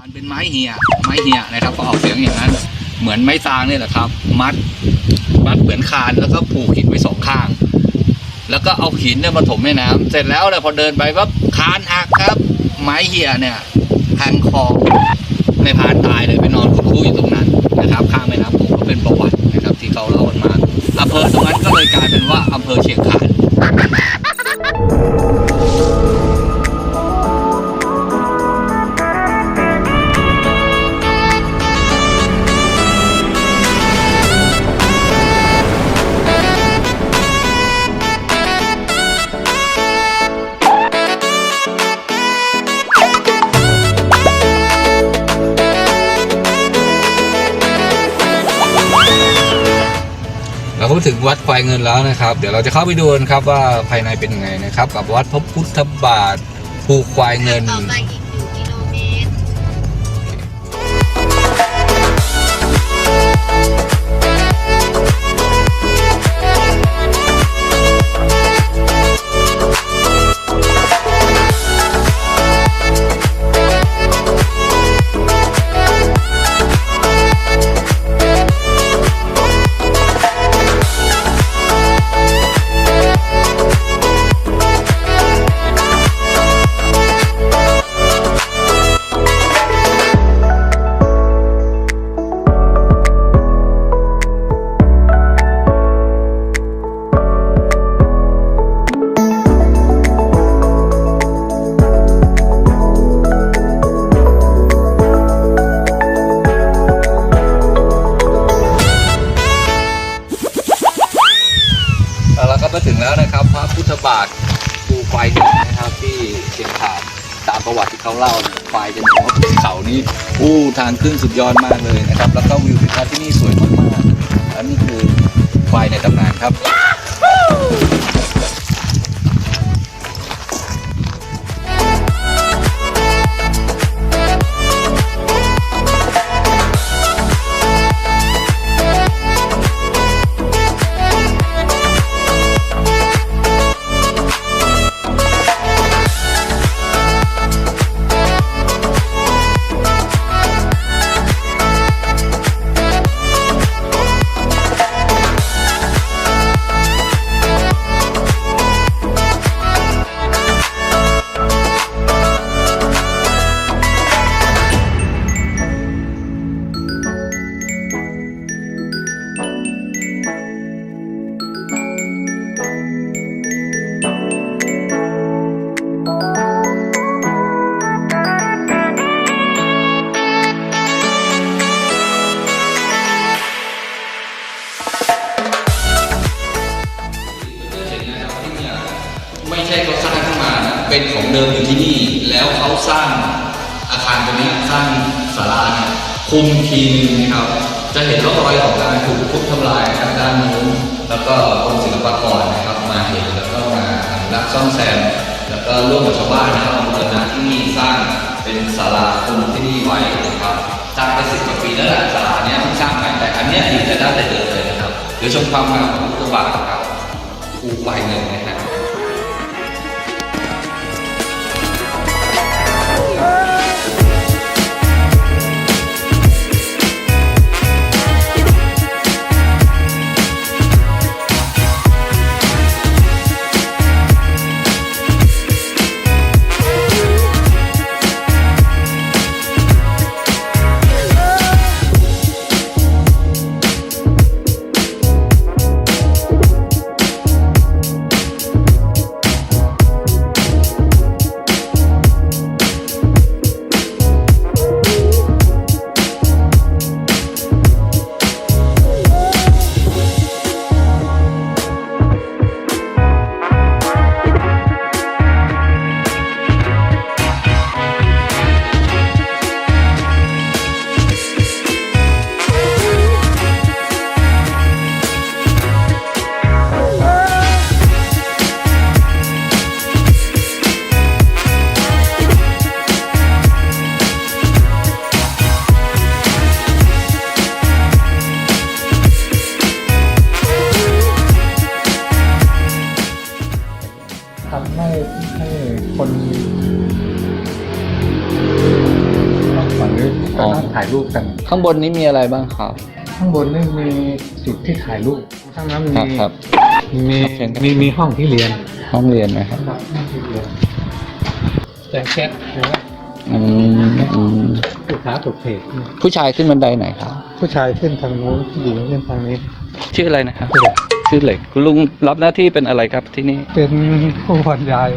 านเป็นไม้เหียไม้เหียนะครับก็ออกเสียงอย่างนั้น เหมือนไม้ซางเนี่ยแหละครับ มัดมัดเหมือนคานแล้วก็ผูกหินไว้สองข้าง แล้วก็เอาหินเนี่ยมาถมแม่น้ำเสร็จแล้วเนี่ยพอเดินไปปั๊บคานหักครับ ไม้เหียเนี่ยแทงคอในพานตายเลยไปนอนคุดคู่อยู่ตรงนั้นนะครับ ข้างแม่น้ำโขงก็เป็นประวัตินะครับ ที่เขาเล่ากันมาอำเภอตรงนั้นก็เลยกลายเป็นว่าอำเภอเชียงคาน วัดควายเงินแล้วนะครับ เดี๋ยวเราจะเข้าไปดูกันครับว่าภายในเป็นยังไงนะครับ กับวัดพระพุทธบาทภูควายเงิน ชียงขานตามประวัติที่เขาเล่าเนี่ยควายจะหนีว่าภูเขานี้อู้ทางขึ้นสุดยอดมากเลยนะครับ แล้วก็วิวทิวทัศน์ที่นี่สวยมากๆอันนี้คือควายในตำนานครับ ที่นี่แล้วเขาสร้างอาคารตรงนี้สร้างศาลาเนี่ยคุมทีนึงนะครับ จะเห็นร่องรอยของการถูกทุบทำลายทางด้านนู้นแล้วก็กรมศิลปากรนะครับมาเห็นแล้วก็มารักซ่อมแซมแล้วก็ร่วมกับชาวบ้านนะครับมาบูรณะที่นี่สร้างเป็นศาลาคุมที่นี่ไว้นะครับสร้างไปสิบกว่าปีแล้วแหละศาลาเนี้ยเพิ่สร้างใหม่แต่อันเนี้ยอยู่แต่ด้านแต่เดิมเลยนะครับเดี๋ยวชมความงามของพุทธบาทครับภูควายเงินนะฮะ รูปกัน ข้างบนนี้มีอะไรบ้างครับ ข้างบนนี่มีจุดที่ถ่ายรูปข้างนั้นครับมีครับมีครับเชิญครับมีมีห้องที่เรียน ห้องเรียนนะครับครับห้องที่เรียนแต่แคทหรือว่าอืมอืมลูกค้าถูกเพจผู้ชายขึ้นบันไดไหนครับ ผู้ชายขึ้นทางนู้นผู้หญิงขึ้นทางนี้ ชื่ออะไรนะครับเหล็กชื่อเหล็กคุณลุงรับหน้าที่เป็นอะไรครับที่นี่ เป็นผู้บรรยาย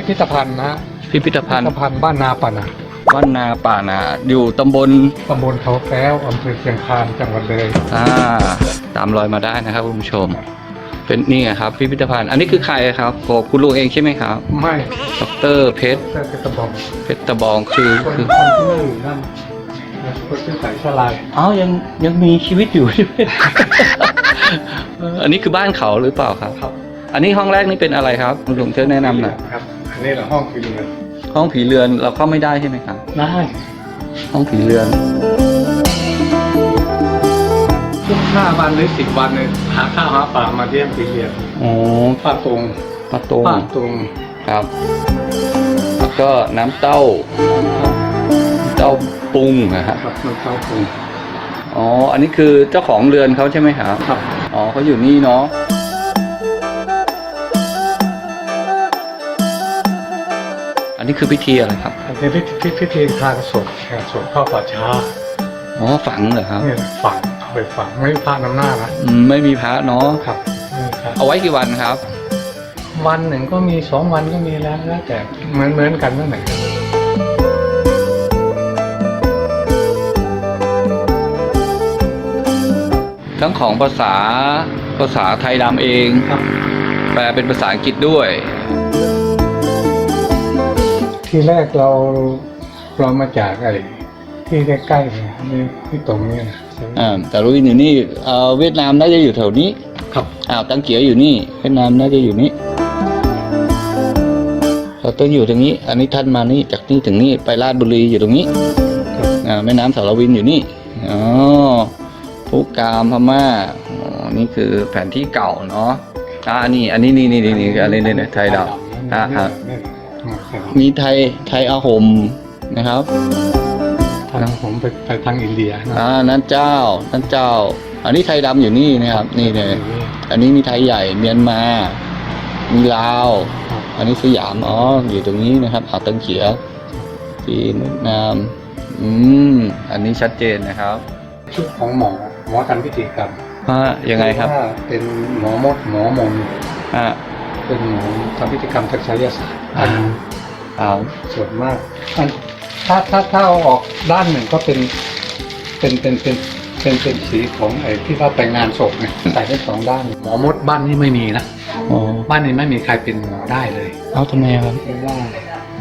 พิพิธภัณฑ์นะพิพิธภัพิณพิฑ์ธภัณฑ์บ้านนาปะนะบ้านนาป่านาอยู่ตำบลตำบลเขาแก้วอำเภอเชียงคานจังหวัดเลยอ่าตามรอยมาได้นะครับคุณผู้ชม เป็นนี่ไงครับพิพิธภัณฑ์อันนี้คือใครครับโอ้คุณลุงเองใช่ไหมครับไม่ดอกเตอรเพชรแต่เป็นตะบองเพชรตะบองคือคนคือคนที่นั่งอยู่นั่นคนที่ใส่สลายอ๋อยังยังมีชีวิตอยู่ใช่ไหม เอออันนี้คือบ้านเขาหรือเปล่าครับ ครับ อันนี้ห้องแรกนี่เป็นอะไรครับคุณลุงช่วยแนะนำหน่อยครับอันนี้เราห้องคือเรือนห้องผีเรือนเราเข้าไม่ได้ใช่ไหมครับ ได้ห้องผีเรือนทุกห้าวันหรือสิบวันเลยหาข้าวหาปลามาเยี่ยมปีเรียนอ๋อป้าตรงปลาตงป้าตรงครับ แล้วก็น้ำเต้า เต้าปรุงนะฮะครับน้ำเต้าตรงอ๋อ อันนี้คือเจ้าของเรือนเขาใช่ไหมครับ ครับ อ๋อเขาอยู่นี่เนาะ นนี้คือพิธีอะไรครับอันนี้พิธีพิธีทางศพทางศพเข้าป่าช้าอ๋อฝังเหรอครับเนี่ยฝังเอาไปฝังไม่พลาดน้ำหน้านะอืมไม่มีพระเนาะครับนี่ครับ เอาไว้กี่วันครับ วันหนึ่งก็มีสองวันก็มีแล้วแล้วแต่เหมือนเหมือนกันนั่นแหละทั้งของภาษาภาษาไทยดำเอง ครับ แปลเป็นภาษาอังกฤษด้วย ทีแรกเราเรามาจากไอ้ที่ใกล้ๆเนี่ยนี่ที่ตรงนี้นะอ่าแต่รู้อยู่นี่เอ่อเวียดนามน่าจะอยู่แถวนี้ครับอ้าวตังเกียวอยู่นี่ เวียดนามน่าจะอยู่นี่เราต้องอยู่ตรงนี้ อันนี้ท่านมานี่จากนี่ถึงนี่ไปราชบุรีอยู่ตรงนี้ครับอ่าแม่น้ำสารวินอยู่นี่อ๋อผู้กามพม่าอ๋อนี่คือแผนที่เก่าเนาะอ่านี่ อันนี้นี่นี่นี่นี่อันนี้นี่ไทยดำอ่าครับนี่นี่ครับ มีไทยไทยอาหมนะครับทางผมไปไปทางอินเดียนะอ่านั่นเจ้านั่นเจ้า อันนี้ไทยดำอยู่นี่นะครับ นี่เนี่ยอันนี้มีไทยใหญ่เมียนมา มีลาวครับอันนี้สยามอ๋ออยู่ตรงนี้นะครับอ่าวตังเขียวจีนเวียดนามอืมอันนี้ชัดเจนนะครับชุดของหมอหมอทำพิธีกรรมว่ายังไงครับว่าเป็นหมอมดหมอมนอ่าเป็นหมอทำพิธีกรรมทางไสยศาสตร์ อ่าเอาส่วนมากอันถ้าถ้าถ้าเอาออกด้านหนึ่งก็เป็นเป็นเป็นเป็นเป็นเป็นสีของไอ้ที่เราแต่งงานศพเนี่ยใส่ได้สองด้านหมอมดบ้านนี้ไม่มีนะอ๋อบ้านนี้ไม่มีใครเป็นหมอได้เลยเอาทำไมครับเพราะว่า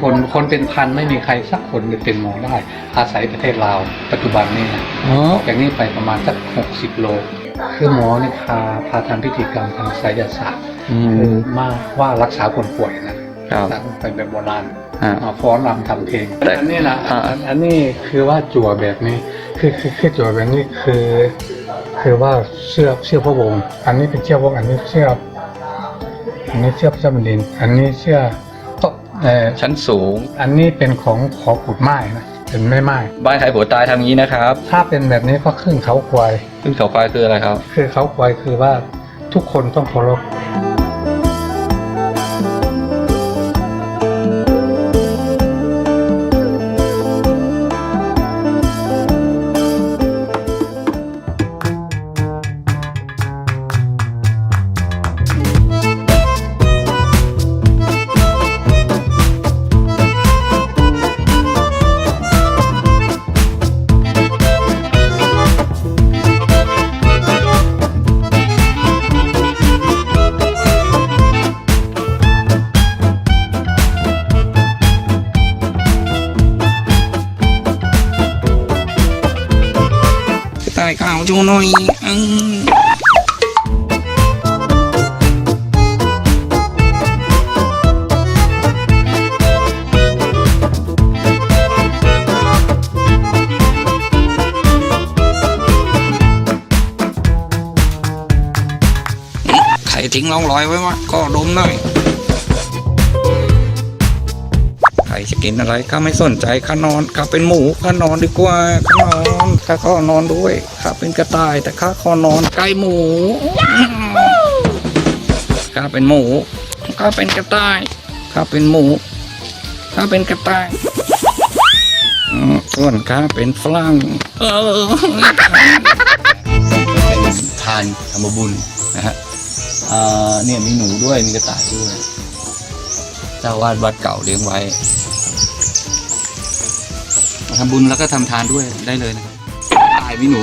คนคนเป็นพันไม่มีใครสักคนเป็นหมอได้ อาศัยประเทศลาวปัจจุบันนี่นะอ๋อจากนี้ไปประมาณสักหกสิบโลคือหมอเนี่ยพาพาทำพิธีกรรมทางไสยศาสตร์อืคือมมากว่ารักษาคนป่วยนะครับรักษาคนป่วยแบบโบราณอ่า มาฟ้อนรำทำเพลงแต่อันนี้นะอ่าอันอันนี้คือว่าจั่วแบบนี้ คือคือคือจั่วแบบนี้คือ คือว่าเสื้อเสื้อพระวงศ์อันนี้เป็นเสื้อพระวงศ์อันนี้เสื้ออันนี้เสื้อพระเจ้าแผ่นดิน อันนี้เสื้อโต๊ะเอ่อชั้นสูง อันนี้เป็นของขอขุดไม้นะเป็นไม้ไม้บ้านใครผัวตายทางนี้นะครับ ถ้าเป็นแบบนี้ก็ครึ่งเขาควาย ขึ้นเขาควายคืออะไรครับ คือเขาควายคือว่าทุกคนต้องเคารพายข่าวจูหน่อยอืมใครทิ้งร่องรอยไว้วะก็ดมหน่อยจะกินอะไรข้าไม่สนใจข้านอนข้าเป็นหมูข้านอนดีกว่าข้านอน ข้าก็นอนด้วยข้าเป็นกระต่ายแต่ข้าขอนอนใกล้หมูข้าเป็นหมูข้าเป็นกระต่ายข้าเป็นหมูข้าเป็นกระต่ายส่วนข้าเป็นฝรั่งเป็นทานธรรมบุญนะฮะเนี่ยมีหนูด้วยมีกระต่ายด้วยเจ้าวาดวัดเก่าเลี้ยงไว้ทำบุญแล้วก็ทำทานด้วยได้เลยนะครับายมีหนู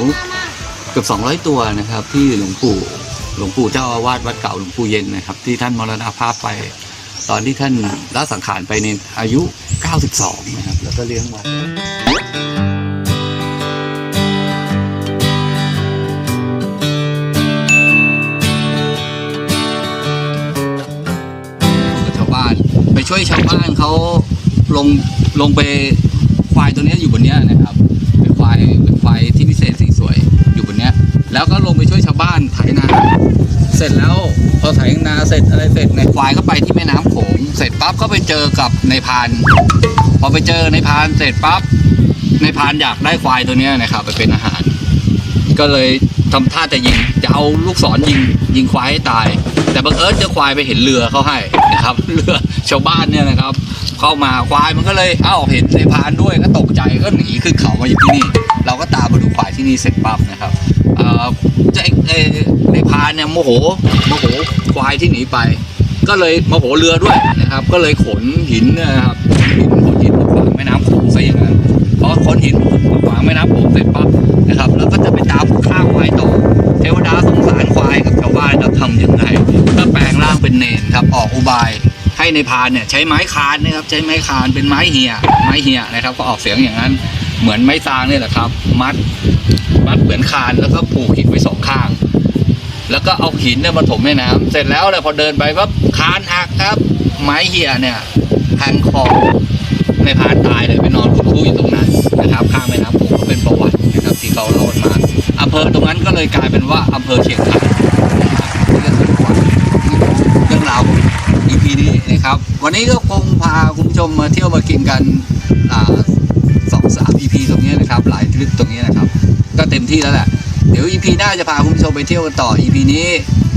เกือบ200 ตัวนะครับ ที่หลวงปู่หลวงปู่เจ้าอาวาสวัดเก่าหลวงปู่เย็นนะครับ ที่ท่านมรณภาพไป ตอนที่ท่านละสังขารไปในอายุ 92 นะครับ แล้วก็เลี้ยงไว้ชาวบ้านไปช่วยชาวบ้านเขาลงลงไปควายตัวนี้อยู่บนนี้นะครับเป็นควาย แล้วก็ลงไปช่วยชาวบ้านไถนา เสร็จแล้วพอไถนาเสร็จอะไรเสร็จในควายก็ไปที่แม่น้ำโขงเสร็จปั๊บก็ไปเจอกับในพาน พอไปเจอในพานเสร็จปั๊บในพานอยากได้ควายตัวเนี้นะครับไปเป็นอาหาร ก็เลยทำท่าจะยิงจะเอาลูกศรยิงยิงควายให้ตาย แต่บังเอิญเจอควายไปเห็นเรือเขาให้นะครับเรือชาวบ้านเนี่ยนะครับ เข้ามาควายมันก็เลยเอ้าเห็นในพานด้วยก็ตกใจก็หนีขึ้นเขามาอยู่ที่นี่ เราก็ตามมาดูควายที่นี่เสร็จปั๊บนะครับ จะไอ้ในพานเนี่ยโมโหโมโหควายที่หนีไป ก็เลยโมโหเรือด้วยนะครับ ก็เลยขนหินนะครับหินขนหินมาขวางแม่น้ำโขงซะอย่างนั้นพอขนหินมาขวางแม่น้ำโขงเสร็จปั๊บนะครับ แล้วก็จะไปตามฆ่าควายต่อเทวดาสงสารควายกับชาวบ้านจะทำยังไงก็แปลงร่างเป็นเนนครับออกอุบายให้ในพานเนี่ยใช้ไม้คานนะครับใช้ไม้คานเป็นไม้เหี่ยไม้เหี่ยนะครับ ก็ออกเสียงอย่างนั้นเหมือนไม้ซางนี่แหละครับ มัด มัดเหมือนคานแล้วก็ผูกหินไว้สองข้าง แล้วก็เอาหินเนี่ยมาถมแม่น้ำเสร็จแล้วเนี่ยพอเดินไปปั๊บคานหักครับ ไม้เหี่ยเนี่ยแทงคอในพรานตายเลยไปนอนคุดคู่อยู่ตรงนั้นนะครับข้างแม่น้ำโขงก็เป็นประวัตินะครับที่เขาเล่ามาอำเภอตรงนั้นก็เลยกลายเป็นว่าอำเภอเชียงคานนี่ก็คือประวัติเรื่องราวของ EP นี้นะครับ วันนี้ก็คงพาคุณผู้ชมมาเที่ยวมากินกันสองสาม EP ตรงนี้นะครับ หลายทริปตรงนี้นะครับ ก็เต็มที่แล้วแหละ เดี๋ยว EP หน้าจะพาคุณผู้ชมไปเที่ยวกันต่อ EP นี้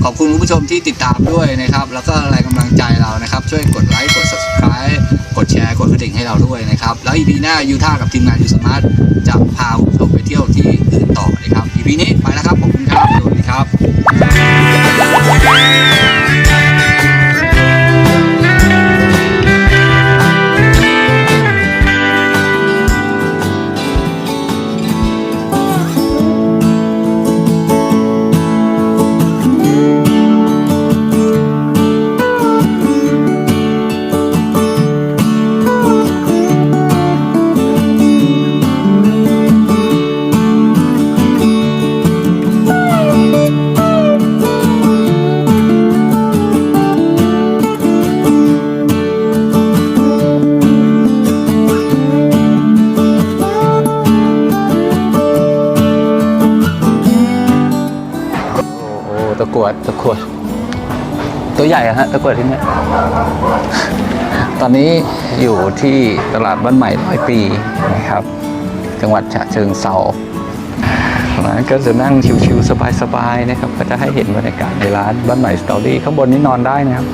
ขอบคุณคุณผู้ชมที่ติดตามด้วยนะครับ แล้วก็แรงกำลังใจเรานะครับ ช่วยกดไลค์กด subscribe กดแชร์กดกระดิ่งให้เราด้วยนะครับ แล้ว EP หน้ายูท่ากับทีมงานยูสมาร์ทจะพาคุณผู้ชมไปเที่ยวที่อื่นต่อนะครับ EP นี้ไปแล้วครับขอบคุณครับสวัสดีครับ กวดตะกวด ตัวใหญ่อะฮะตะกวดที่นี่ตอนนี้อยู่ที่ตลาดบ้านใหม่ร้อยปีนะครับ จังหวัดฉะเชิงเซาร้านก็จะนั่งชิวๆสบายๆนะครับ ก็จะให้เห็นบรรยากาศในร้านบ้านใหม่สตอรี่ข้างบนนี้นอนได้นะครับ